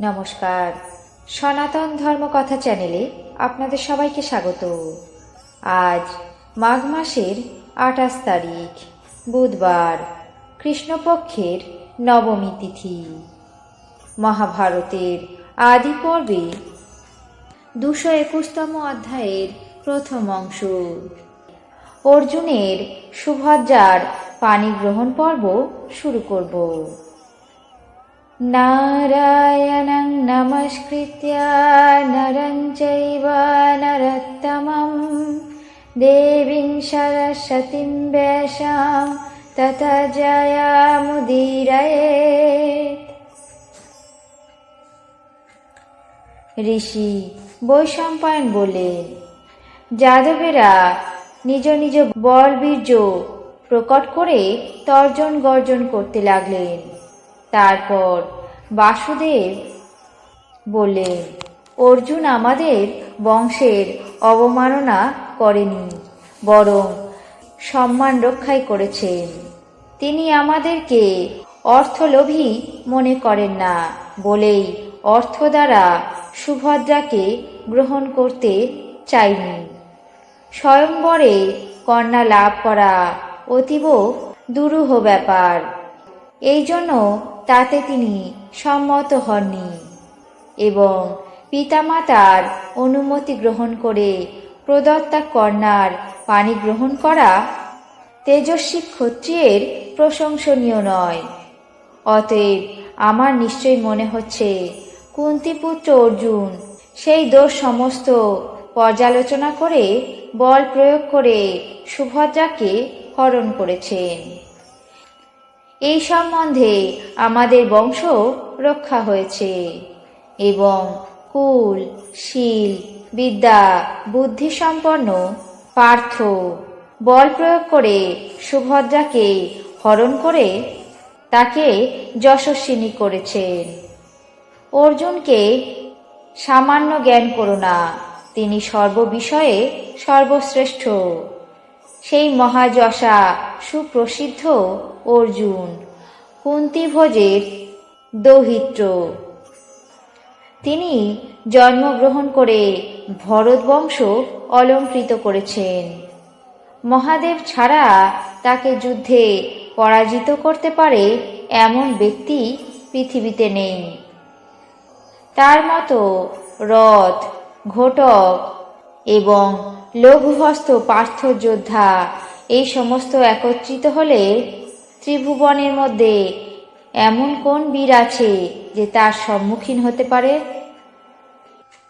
নমস্কার। সনাতন ধর্মকথা চ্যানেলে আপনাদের সবাইকে স্বাগত। আজ মাঘ মাসের আঠাশ তারিখ, বুধবার, কৃষ্ণপক্ষের নবমী তিথি। মহাভারতের আদি পর্বে দুশো একুশতম অধ্যায়ের প্রথম অংশ। অর্জুনের সুভদ্রার পানি গ্রহণ পর্ব শুরু করব। নারায়ণং নমস্কৃত্য নরং চৈব নরোত্তমং দেবীং সরস্বতীং ব্যাসাং তত জয়ামুদীরয়েত ঋষি বৈশম্পায়ন বললেন যাদবেরা নিজ নিজ বলবীর্য প্রকট করে তর্জন গর্জন করতে লাগলেন। তারপর বাসুদেব বললেন, অর্জুন আমাদের বংশের অবমাননা করেনি, বরং সম্মান রক্ষাই করেছেন। তিনি আমাদেরকে অর্থলোভী মনে করেন না, বলেই অর্থ দ্বারা সুভদ্রাকে গ্রহণ করতে চাইনি। স্বয়ংবরে কন্যা লাভ করা অতীব দুরূহ ব্যাপার। এই জন্য তাতে তিনি সম্মত হননি এবং পিতামাতার অনুমতি গ্রহণ করে প্রদত্তা কন্যার পানি গ্রহণ করা তেজস্বী ক্ষত্রিয়ের প্রশংসনীয় নয়। অতএব আমার নিশ্চয়ই মনে হচ্ছে, কুন্তিপুত্র অর্জুন সেই দোষ সমস্ত পর্যালোচনা করে বল প্রয়োগ করে সুভদ্রাকে হরণ করেছেন। এই সম্বন্ধে আমাদের বংশ রক্ষা হয়েছে। এবং কুল, শীল, বিদ্যা, বুদ্ধি সম্পন্ন পার্থ বল প্রয়োগ করে সুভদ্রাকে হরণ করে তাকে যশস্বিনী করেছেন। অর্জুনকে সামান্য জ্ঞান করো না, তিনি সর্ববিষয়ে সর্বশ্রেষ্ঠ। সেই মহাযশা সুপ্রসিদ্ধ অর্জুন। কুন্তিভোজের দৌহিত্র। তিনি জন্মগ্রহণ করে ভরত বংশ অলঙ্কৃত করেছেন। মহাদেব ছাড়া তাকে যুদ্ধে পরাজিত করতে পারে এমন ব্যক্তি পৃথিবীতে নেই। তার মতো রথ, ঘটক এবং লঘুহস্ত পার্থ যোদ্ধা এই সমস্ত একত্রিত হলে ত্রিভুবনের মধ্যে। এমন কোন বীর আছে যে তার সম্মুখীন হতে পারে?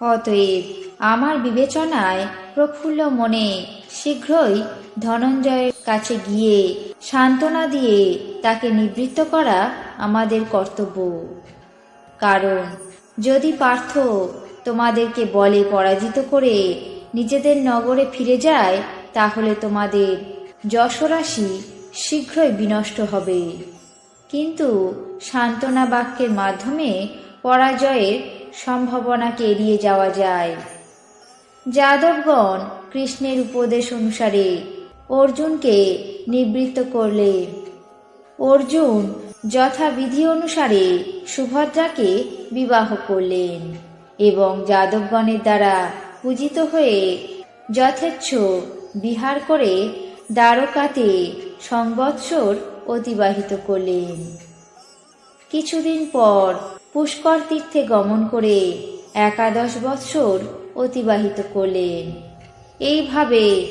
অতএব আমার বিবেচনায় প্রফুল্ল মনে শীঘ্রই ধনঞ্জয়ের কাছে গিয়ে সান্ত্বনা দিয়ে তাকে নিবৃত্ত করা আমাদের কর্তব্য। কারণ যদি পার্থ তোমাদেরকে বলে পরাজিত করে নিজেদের নগরে ফিরে যায়, তাহলে তোমাদের যশরাশি শীঘ্রই বিনষ্ট হবে। কিন্তু সান্ত্বনা বাক্যের মাধ্যমে পরাজয়ের সম্ভাবনাকে এড়িয়ে যাওয়া যায়। যাদবগণ কৃষ্ণের উপদেশ অনুসারে অর্জুনকে নিবৃত্ত করলে। অর্জুন যথাবিধি অনুসারে সুভদ্রাকে বিবাহ করলেন এবং যাদবগণের দ্বারা পূজিত হয়ে যথেচ্ছ বিহার করে দ্বারকাতে সংবৎসর অতিবাহিত করলেন। কিছুদিন পর পুষ্কর তীর্থে গমন করে একাদশ বৎসর অতিবাহিত করলেন। এইভাবে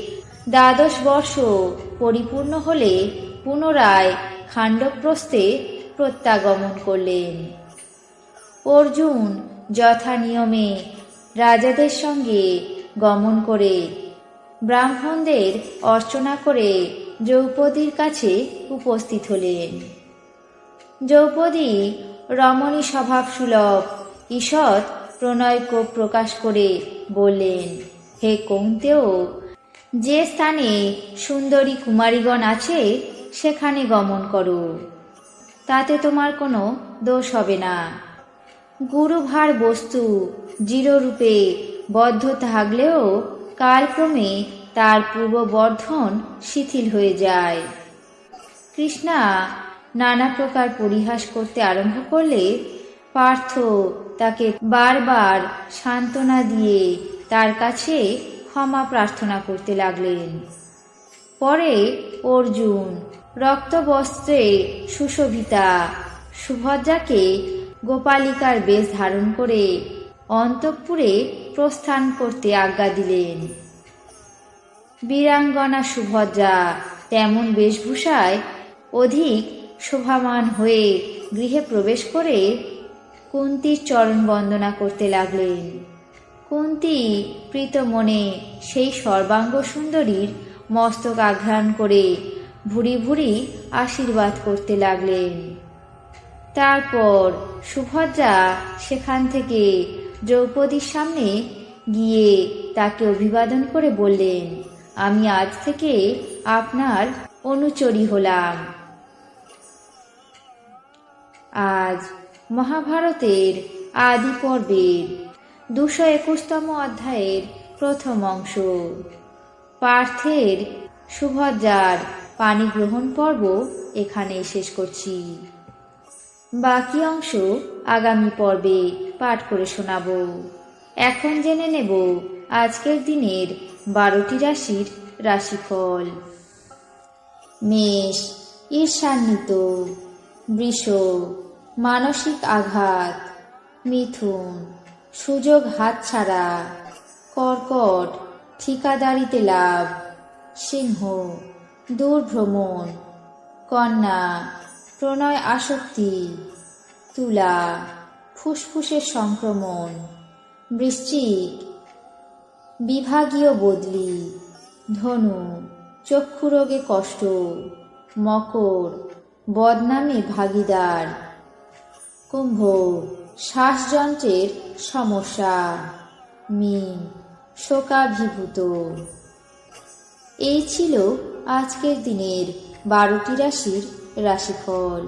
দ্বাদশ বর্ষ পরিপূর্ণ হলে পুনরায় খাণ্ডপ্রস্থে প্রত্যাগমন করলেন। অর্জুন যথা নিয়মে রাজাদের সঙ্গে গমন করে ব্রাহ্মণদের অর্চনা করে দ্রৌপদীর কাছে উপস্থিত হলেন। দ্রৌপদী রমণী স্বভাব সুলভ ঈষৎ প্রণয় কোপ প্রকাশ করে বললেন, হে কৌন্তেও, যে স্থানে সুন্দরী কুমারীগণ আছে, সেখানে গমন করো। তাতে তোমার কোনো দোষ হবে না। গুরুভার বস্তু জিরোরূপে বদ্ধ থাকলেও কালক্রমে তার পূর্ববর্ধন শিথিল হয়ে যায়। কৃষ্ণা নানা প্রকার পরিহাস করতে আরম্ভ করলে পার্থ তাকে বারবার সান্ত্বনা দিয়ে তার কাছে ক্ষমা প্রার্থনা করতে লাগলেন। পরে অর্জুন রক্তবস্ত্রে সুশোভিতা সুভদ্রাকে গোপালিকার বেশ ধারণ করে অন্তঃপুরে প্রস্থান করতে আজ্ঞা দিলেন। বীরাঙ্গনা সুভদ্রা তেমন বেশভূষায় অধিক শোভামান হয়ে গৃহে প্রবেশ করে কুন্তির চরণ বন্দনা করতে লাগলেন। কুন্তি প্রীত মনে সেই সর্বাঙ্গ সুন্দরীর মস্তক আঘ্রাণ করে ভুরি ভুরি আশীর্বাদ করতে লাগলেন। তারপর সুভদ্রা সেখান থেকে দ্রৌপদীর সামনে গিয়ে তাকে অভিবাদন করে বললেন, আমি আজ থেকে আপনার অনুচরী হলাম। আজ মহাভারতের আদি পর্বের দুশো একুশতম অধ্যায়ের প্রথম অংশ। পার্থের সুভদ্রার পানি গ্রহণ পর্ব এখানে শেষ করছি। বাকি অংশ আগামী পর্বে পাঠ করে শোনাব। এখন জেনে নেব আজকের দিনের বারোটি রাশির রাশিফল। মেষ, ঈর্ষান্বিত, বৃষ, মানসিক আঘাত, মিথুন, সুযোগ হাতছাড়া, কর্কট, ঠিকাদারিতে লাভ, সিংহ, দূরভ্রমণ, কন্যা, প্রণয় আসক্তি, তুলা ফুসফুসের সংক্রমণ, বৃশ্চিক, বিভাগীয় বদলি, ধনু, চক্ষুরোগে কষ্ট, মকর, বদনামে ভাগিদার, কুম্ভ, শ্বাসযন্ত্রের সমস্যা, মিন, শোকাভিভূত। এই ছিল আজকের দিনের বারোটি রাশির রাশিফল।